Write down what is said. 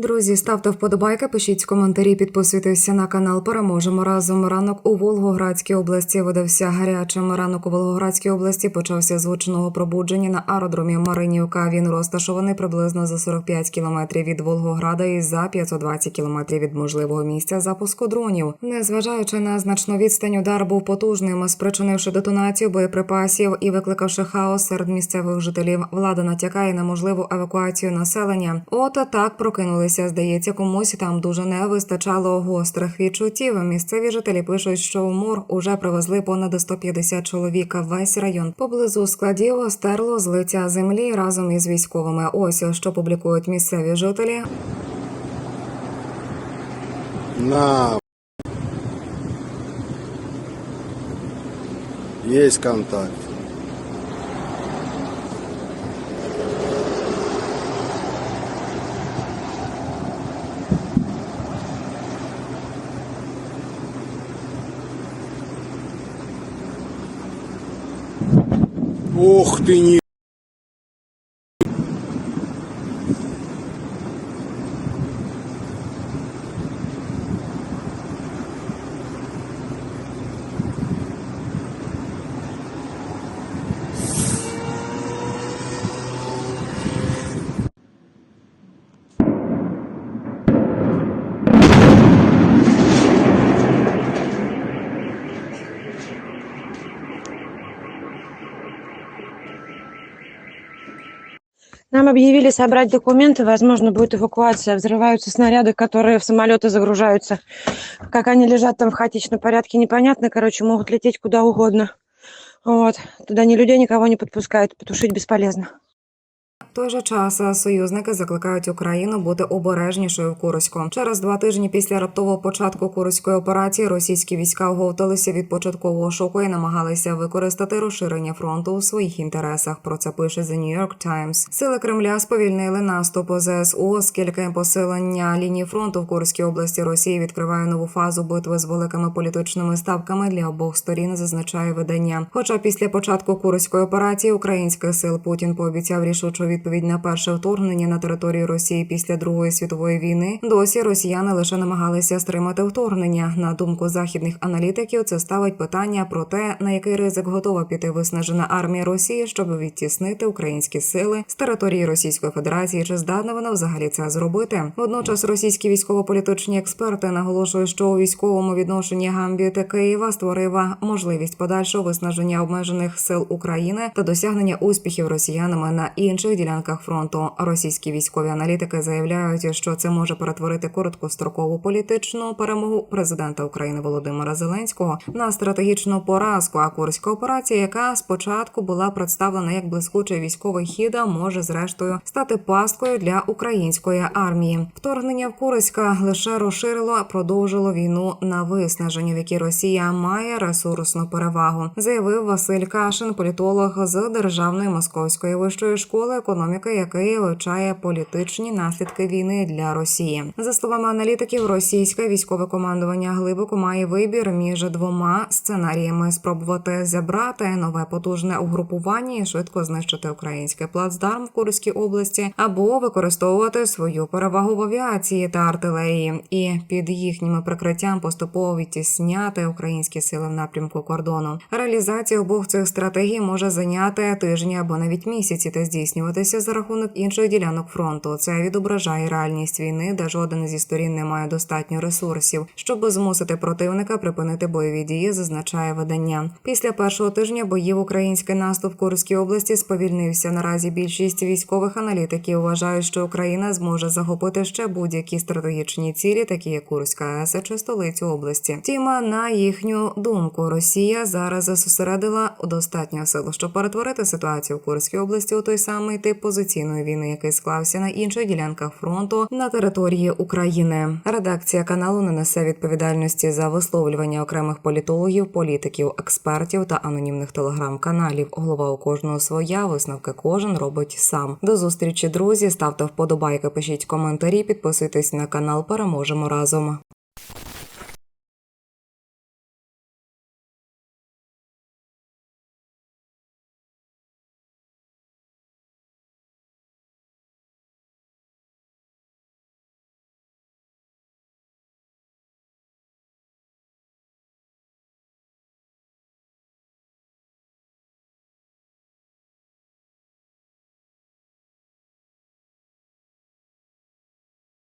Друзі, ставте вподобайки, пишіть коментарі, підписуйтеся на канал. Переможемо разом. Ранок у Волгоградській області видався гарячим. Ранок у Волгоградській області почався з гучного пробудження на аеродромі Маринівка. Він розташований приблизно за 45 кілометрів від Волгограда і за 520 кілометрів від можливого місця запуску дронів. Незважаючи на значну відстань, удар був потужним, спричинивши детонацію боєприпасів і викликавши хаос серед місцевих жителів. Влада натякає на можливу евакуацію населення. От так прокинулися. Здається, комусь там дуже не вистачало гострих відчуттів. Місцеві жителі пишуть, що у мор уже привезли понад 150 чоловік. Весь район поблизу складів стерло з лиця землі разом із військовими. Ось що публікують місцеві жителі. На. Есть контакт. Ох ты не. Нам объявили собрать документы, возможно, будет эвакуация. Взрываются снаряды, которые в самолеты загружаются. Как они лежат там в хаотичном порядке, непонятно. Короче, могут лететь куда угодно. Вот. Туда ни людей, никого не подпускают. Потушить бесполезно. Той же час союзники закликають Україну бути обережнішою в Курську. Через два тижні після раптового початку курської операції російські війська оговталися від початкового шоку і намагалися використати розширення фронту у своїх інтересах. Про це пише The New York Times. Сили Кремля сповільнили наступ ЗСУ, оскільки посилення лінії фронту в Курській області Росії відкриває нову фазу битви з великими політичними ставками для обох сторін. Зазначає видання. Хоча після початку курської операції українських сил Путін пообіцяв рішучу відповідь на перше вторгнення на територію Росії після Другої світової війни. Досі росіяни лише намагалися стримати вторгнення. На думку західних аналітиків, це ставить питання про те, на який ризик готова піти виснажена армія Росії, щоб відтіснити українські сили з території Російської Федерації. Чи здатна вона взагалі це зробити? Водночас російські військово-політичні експерти наголошують, що у військовому відношенні Гамбіт Києва створив можливість подальшого виснаження обмежених сил України та досягнення успіхів росіянами на інших ділянках фронту. Російські військові аналітики заявляють, що це може перетворити короткострокову політичну перемогу президента України Володимира Зеленського на стратегічну поразку. А курська операція, яка спочатку була представлена як блискучий військовий хід, може зрештою стати пасткою для української армії. Вторгнення в Курська лише розширило, продовжило війну на виснаженні, в якій Росія має ресурсну перевагу, заявив Василь Кашин, політолог з державної московської вищої школи економіки, який вивчає політичні наслідки війни для Росії. За словами аналітиків, російське військове командування глибоко має вибір між двома сценаріями: спробувати забрати нове потужне угрупування і швидко знищити український плацдарм в Курській області, або використовувати свою перевагу в авіації та артилерії, і під їхніми прикриттям поступово відтісняти українські сили в напрямку кордону. Реалізація обох цих стратегій може зайняти тижні або навіть місяці та здійснюватися за рахунок інших ділянок фронту. Це відображає реальність війни, де жоден зі сторін не має достатньо ресурсів, щоб змусити противника припинити бойові дії, зазначає видання. Після першого тижня боїв український наступ в Курській області сповільнився. Наразі більшість військових аналітиків вважають, що Україна зможе захопити ще будь-які стратегічні цілі, такі як Курська АЕС чи столицю області. Втім, на їхню думку, Росія зараз зосередила достатньо сил, щоб перетворити ситуацію в Курській області у той самий тип позиційної війни, який склався на інших ділянках фронту на території України. Редакція каналу не несе відповідальності за висловлювання окремих політологів, політиків, експертів та анонімних телеграм-каналів. Голова у кожного своя висновки кожен робить сам. До зустрічі, друзі. Ставте вподобайки, пишіть коментарі, підписуйтесь на канал. Переможемо разом.